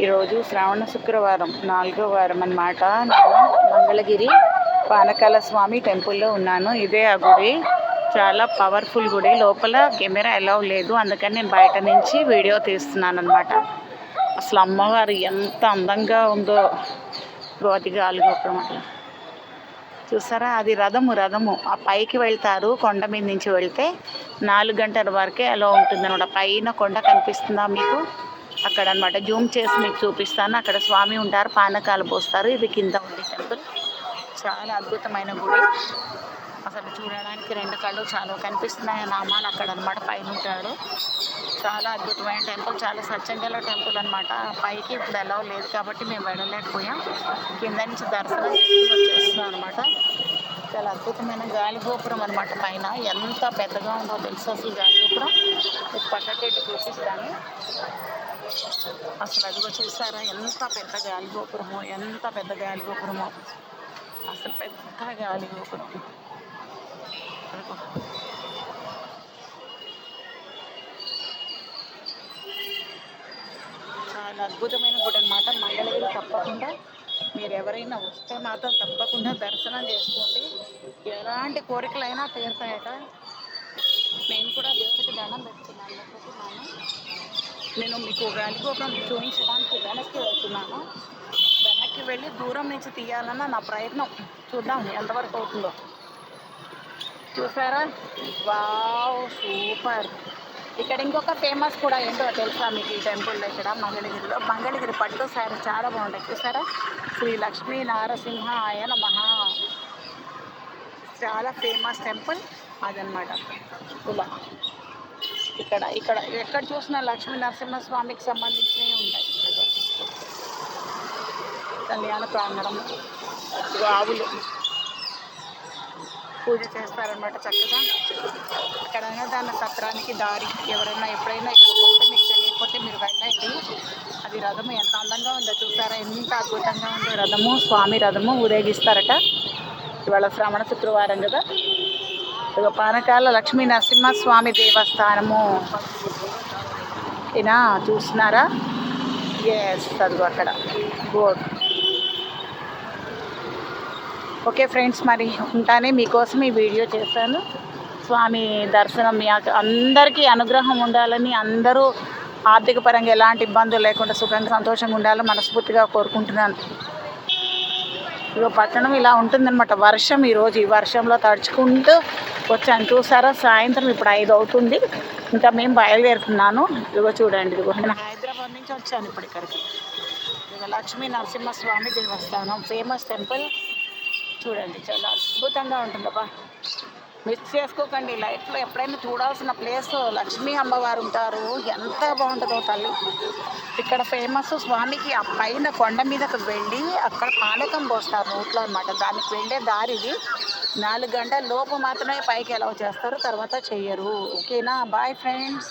ఈరోజు శ్రావణ శుక్రవారం నాలుగో వారం అన్నమాట. నేను మంగళగిరి పానకాల స్వామి టెంపుల్లో ఉన్నాను. ఇదే ఆ గుడి. చాలా పవర్ఫుల్ గుడి. లోపల కెమెరా ఎలా లేదు. అందుకని నేను బయట నుంచి వీడియో తీస్తున్నాను అనమాట అసలు అమ్మవారు ఎంత అందంగా ఉందో గోతిగాలు గోపురం అట్లా చూసారా? అది రథము రథము. ఆ పైకి వెళ్తారు. కొండ మీద నుంచి వెళ్తే నాలుగు గంటల వరకే అలా ఉంటుంది అనమాట పైన కొండ కనిపిస్తుందా మీకు? అక్కడ అనమాట జూమ్ చేసి మీకు చూపిస్తాను. అక్కడ స్వామి ఉంటారు పానకాలు పోస్తారు. ఇది కింద ఉంది టెంపుల్. చాలా అద్భుతమైన గుడి. అసలు చూడడానికి రెండు కళ్ళు చాలా. కనిపిస్తున్నాయి ఆ నామాలు అక్కడ అనమాట పైన ఉంటారు. చాలా అద్భుతమైన టెంపుల్. చాలా సత్యంగల టెంపుల్ అనమాట పైకి ఇప్పుడు ఎలా లేదు కాబట్టి మేము వెళ్ళలేకపోయాం. కింద నుంచి దర్శనం వచ్చేస్తున్నాం అనమాట చాలా అద్భుతమైన గాలిగోపురం అనమాట పైన. ఎంత పెద్దగా ఉందో తెలుసు అసలు గాలిగోపురం పక్కకి ఇటు చూపిస్తాను. అసలు అదిగో చూసారా? ఎంత పెద్ద గాలి గోపురమో ఎంత పెద్ద గాలి గోపురమో అసలు పెద్ద గాలి గోపురం చాలా అద్భుతమైన గుడి అనమాట మంగళగిరి తప్పకుండా మీరు ఎవరైనా వస్తే మాత్రం తప్పకుండా దర్శనం చేసుకోండి. ఎలాంటి కోరికలైనా తీరుతాయట. నేను కూడా దేవుడికి దండం పెడుతున్నాను. నేను మీకు గాలిగోపురం చూపించడానికి వెనక్కి వెళ్తున్నాను. వెనక్కి వెళ్ళి దూరం నుంచి తీయాలన్న నా ప్రయత్నం చూద్దాం ఎంతవరకు అవుతుందో. చూసారా? Wow super. ఇక్కడ ఇంకొక ఫేమస్ కూడా ఏంటో తెలుసా మీకు ఈ టెంపుల్లో ఇక్కడ? మంగళగిరిలో. మంగళగిరి పట్టు సారీ చాలా బాగుంటాయి. చూసారా? శ్రీ లక్ష్మీ నారసింహ ఆయన మహా చాలా ఫేమస్ టెంపుల్ అదనమాట ఇలా ఇక్కడ ఇక్కడ ఎక్కడ చూసినా లక్ష్మీ నరసింహస్వామికి సంబంధించినవి ఉంటాయి. కళ్యాణ ప్రాంగణం. ఆవులు. పూజ చేస్తారనమాట చక్కగా. ఇక్కడ అన్నదాన సత్రానికి దారి ఎవరైనా ఎప్పుడైనా ఇక్కడికి వస్తే మీకు తెలియకపోతే మీరు వెళ్ళండి. అది రథము ఎంత అందంగా ఉందో చూసారా? ఎంత అద్భుతంగా ఉందో రథము స్వామి రథము ఊరేగిస్తారట. ఇవాళ శ్రావణ శుక్రవారం కదా. ఇక పానకాల లక్ష్మీ నరసింహ స్వామి దేవస్థానము. ఇలా చూస్తున్నారా? ఎస్ అదిగో అక్కడ. బోర్డు ఓకే ఫ్రెండ్స్ మరి ఉంటానే మీకోసం ఈ వీడియో చేశాను. స్వామి దర్శనం మీ అందరికీ అనుగ్రహం ఉండాలని అందరూ ఆర్థిక పరంగా ఎలాంటి ఇబ్బందులు లేకుండా సుఖంగా సంతోషంగా ఉండాలని మనస్ఫూర్తిగా కోరుకుంటున్నాను. ఇగో పట్టణం ఇలా ఉంటుందన్నమాట. వర్షం ఈరోజు ఈ వర్షంలో తడుచుకుంటూ వచ్చాను. చూసారా? సాయంత్రం ఇప్పుడు ఐదు అవుతుంది. ఇంకా మేము బయలుదేరుతున్నాను. ఇదిగో చూడండి ఇదిగో. నేను హైదరాబాద్ నుంచి వచ్చాను ఇప్పుడు ఇక్కడికి. ఇదిగో లక్ష్మీ నరసింహస్వామి దేవస్థానం. Famous temple. చూడండి చాలా అద్భుతంగా ఉంటుందబ్బా మిస్ చేసుకోకండి లైఫ్లో ఎప్పుడైనా చూడాల్సిన ప్లేస్ లక్ష్మీ అమ్మవారు ఉంటారు. ఎంత బాగుంటుందో తల్లి. ఇక్కడ ఫేమస్ స్వామికి ఆ పైన కొండ మీదకి వెళ్ళి అక్కడ పానకం పోస్తారు నోట్లో అనమాట దానికి వెళ్ళే దారి ఇది. నాలుగు గంటల లోపు మాత్రమే పైకి ఎలా చేస్తారు తర్వాత చెయ్యరు. ఓకేనా బాయ్ ఫ్రెండ్స్